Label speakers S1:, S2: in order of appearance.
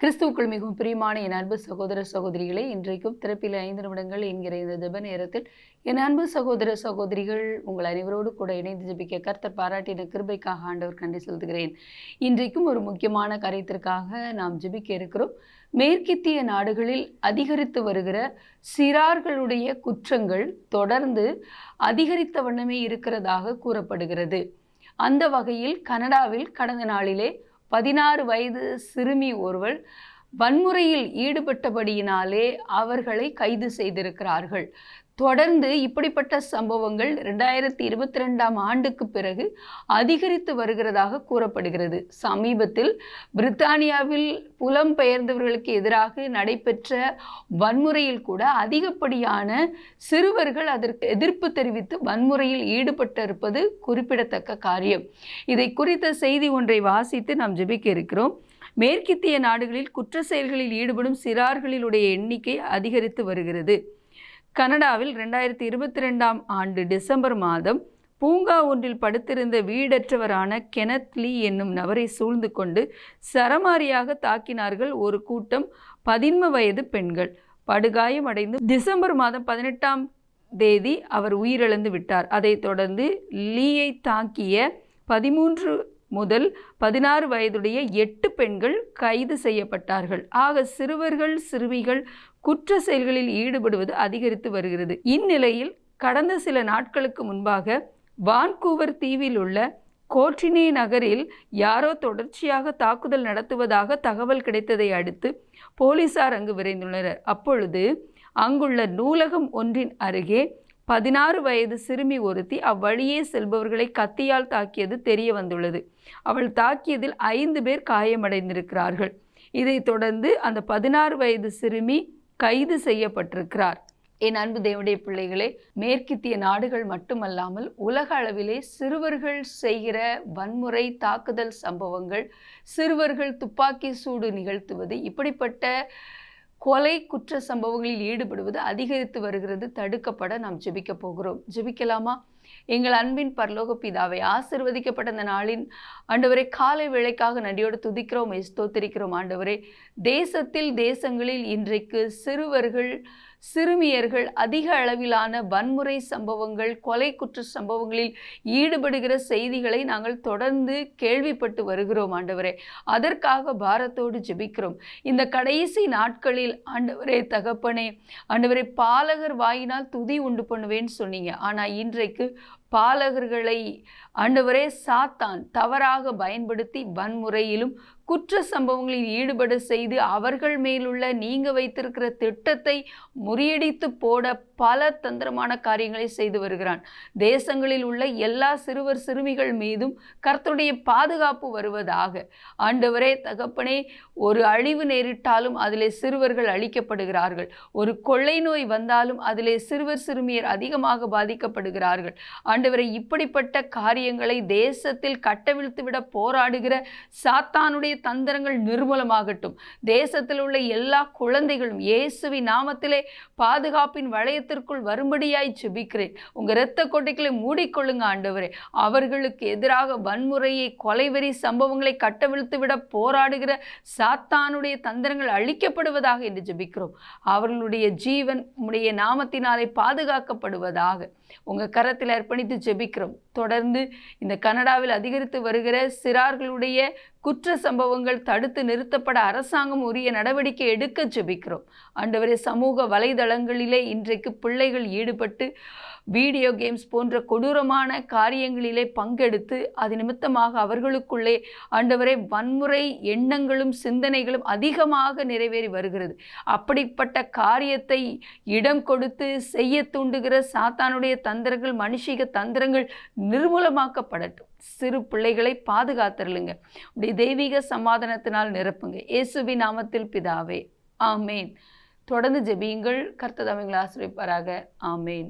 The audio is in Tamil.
S1: கிறிஸ்துவுக்குள் மிகவும் பிரியமான என் அன்பு சகோதர சகோதரிகளே இன்றைக்கும் திறப்பில் ஐந்து நிமிடங்கள் என்கிற இந்த ஜப நேரத்தில் என் அன்பு சகோதர சகோதரிகள் உங்கள் அனைவரோடு கூட இணைந்து ஜபிக்க கர்த்தர் பாராட்டின கிருபைக்காக ஆண்டவர் கண்டி செலுத்துகிறேன். இன்றைக்கும் ஒரு முக்கியமான காரியத்திற்காக நாம் ஜபிக்க இருக்கிறோம். மேற்கித்திய நாடுகளில் அதிகரித்து வருகிற சிறார்களுடைய குற்றங்கள் தொடர்ந்து அதிகரித்த வண்ணமே இருக்கிறதாக கூறப்படுகிறது. அந்த வகையில் கனடாவில் கடந்த நாளிலே பதினாறு வயது சிறுமி ஒருவர் வன்முறையில் ஈடுபட்டபடியினாலே அவர்களை கைது செய்திருக்கிறார்கள். தொடர்ந்து இப்படிப்பட்ட சம்பவங்கள் ரெண்டாயிரத்தி இருபத்தி ரெண்டாம் ஆண்டுக்கு பிறகு அதிகரித்து வருகிறதாக கூறப்படுகிறது. சமீபத்தில் பிரித்தானியாவில் புலம்பெயர்ந்தவர்களுக்கு எதிராக நடைபெற்ற வன்முறையில் கூட அதிகப்படியான சிறுவர்கள் அதற்கு எதிர்ப்பு தெரிவித்து வன்முறையில் ஈடுபட்டிருப்பது குறிப்பிடத்தக்க காரியம். இதை குறித்த செய்தி ஒன்றை வாசித்து நாம் ஜெபிக்க இருக்கிறோம். மேற்கித்திய நாடுகளில் குற்ற செயல்களில் ஈடுபடும் சிறார்களினுடைய எண்ணிக்கை அதிகரித்து வருகிறது. கனடாவில் ரெண்டாயிரத்தி இருபத்தி ரெண்டாம் ஆண்டு டிசம்பர் மாதம் பூங்கா ஒன்றில் படுத்திருந்த வீடற்றவரான கெனத் லீ என்னும் நபரை சூழ்ந்து கொண்டு சரமாரியாக தாக்கினார்கள் ஒரு கூட்டம் பதின்ம வயது பெண்கள். படுகாயம் அடைந்து டிசம்பர் மாதம் பதினெட்டாம் தேதி அவர் உயிரிழந்து விட்டார். அதைத் தொடர்ந்து லீயை தாக்கிய பதிமூன்று முதல் பதினாறு வயதுடைய எட்டு பெண்கள் கைது செய்யப்பட்டார்கள். ஆக சிறுவர்கள் சிறுமிகள் குற்ற செயல்களில் ஈடுபடுவது அதிகரித்து வருகிறது. இந்நிலையில் கடந்த சில நாட்களுக்கு முன்பாக வான்கூவர் தீவில் உள்ள கோட்ரினே நகரில் யாரோ தொடர்ச்சியாக தாக்குதல் நடத்துவதாக தகவல் கிடைத்ததை அடுத்து போலீசார் அங்கு விரைந்துள்ளனர். அப்பொழுது அங்குள்ள நூலகம் ஒன்றின் அருகே பதினாறு வயது சிறுமி ஒருத்தி அவ்வழியே செல்பவர்களை கத்தியால் தாக்கியது தெரிய வந்துள்ளது. அவள் தாக்கியதில் ஐந்து பேர் காயமடைந்திருக்கிறார்கள். இதைத் தொடர்ந்து அந்த பதினாறு வயது சிறுமி கைது செய்யப்பட்டிருக்கிறார். என் அன்பு தேவடைய பிள்ளைகளே மேற்கித்திய நாடுகள் மட்டுமல்லாமல் உலக அளவிலே சிறுவர்கள் செய்கிற வன்முறை தாக்குதல் சம்பவங்கள் சிறுவர்கள் துப்பாக்கி சூடு நிகழ்த்துவது இப்படிப்பட்ட கொலை குற்ற சம்பவங்களில் ஈடுபடுவது அதிகரித்து வருகிறது தடுக்கப்பட நாம் ஜெபிக்க போகிறோம். ஜெபிக்கலாமா? எங்கள் அன்பின் பரலோக பிதாவை ஆசிர்வதிக்கப்பட்ட இந்த நாளின் ஆண்டவரை காலை வேளைக்காக நடியோடு துதிக்கிறோம் ஸ்தோத்திரிக்கிறோம் ஆண்டவரே. தேசத்தில் தேசங்களில் இன்றைக்கு சிறுவர்கள் சிறுமியர்கள் அதிக அளவிலான வன்முறை சம்பவங்கள் கொலை குற்ற சம்பவங்களில் ஈடுபடுகிற செய்திகளை நாங்கள் தொடர்ந்து கேள்விப்பட்டு வருகிறோம் ஆண்டவரே. அதற்காக பாரத்தோடு ஜெபிக்கிறோம். இந்த கடைசி நாட்களில் ஆண்டவரே தகப்பனே ஆண்டவரே பாலகர் வாயினால் துதி உண்டு பண்ணுவேன்னு சொன்னீங்க. ஆனால் இன்றைக்கு பாலகர்களை ஆண்டவரே சாத்தான் தவறாக பயன்படுத்தி வன்முறையிலும் குற்ற சம்பவங்களில் ஈடுபட செய்து அவர்கள் மேலுள்ள நீங்க வைத்திருக்கிற திட்டத்தை முறியடித்து போட பல தந்திரமான காரியங்களை செய்து வருகிறான். தேசங்களில் உள்ள எல்லா சிறுவர் சிறுமிகள் மீதும் கர்த்தருடைய பாதுகாப்பு வருவதாக. ஆண்டவரே தகப்பனே ஒரு அழிவு நேரிட்டாலும் அதிலே சிறுவர்கள் அழிக்கப்படுகிறார்கள். ஒரு கொள்ளை நோய் வந்தாலும் அதிலே சிறுவர் சிறுமியர் அதிகமாக பாதிக்கப்படுகிறார்கள். ஆண்டவரை இப்படிப்பட்ட காரியங்களை தேசத்தில் கட்டவிழ்த்து விட போராடுகிற சாத்தானுடைய தந்திரங்கள் நிர்மூலமாகட்டும். தேசத்தில் உள்ள எல்லா குழந்தைகளும் இயேசுவி நாமத்திலே பாதுகாப்பின் வளையத்திற்குள் வரும்படியாய் செபிக்கிறேன் உங்க இரத்த கொட்டைகளை மூடிக்கொள்ளுங்க ஆண்டவரே. அவர்களுக்கு எதிராக வன்முறையை கொலைவெறி சம்பவங்களை கட்டவிழ்த்து விட போராடுகிற சாத்தானுடைய தந்திரங்கள் அழிக்கப்படுவதாக என்று ஜெபிக்கிறோம். அவர்களுடைய ஜீவன் உடைய நாமத்தினாலே பாதுகாக்கப்படுவதாக. உங்க கரத்தில் அர்ப்பணித்து ஜெபிக்கிறோம். தொடர்ந்து இந்த கனடாவில் அதிகரித்து வருகிற சிறார்களுடைய குற்ற சம்பவங்கள் தடுத்து நிறுத்தப்பட அரசாங்கம் உரிய நடவடிக்கை எடுக்க ஜெபிக்கிறோம். ஆண்டவரே சமூக வலைதளங்களிலே இன்றைக்கு பிள்ளைகள் ஈடுபட்டு வீடியோ கேம்ஸ் போன்ற கொடூரமான காரியங்களிலே பங்கெடுத்து அது நிமித்தமாக அவர்களுக்குள்ளே ஆண்டவரே வன்முறை எண்ணங்களும் சிந்தனைகளும் அதிகமாக நிறைவேறி வருகிறது. அப்படிப்பட்ட காரியத்தை இடம் கொடுத்து செய்ய தூண்டுகிற சாத்தானுடைய தந்திரங்கள் மனுஷிக தந்திரங்கள் நிர்மூலமாக்கப்படட்டும். சிறு பிள்ளைகளை பாதுகாத்துருளுங்க. உடைய தெய்வீக சமாதானத்தினால் நிரப்புங்க. இயேசுவி நாமத்தில் பிதாவே. ஆமேன். தொடர்ந்து ஜெபியுங்கள். கர்த்ததமைகளை ஆசிரியப்பாராக ஆமேன்.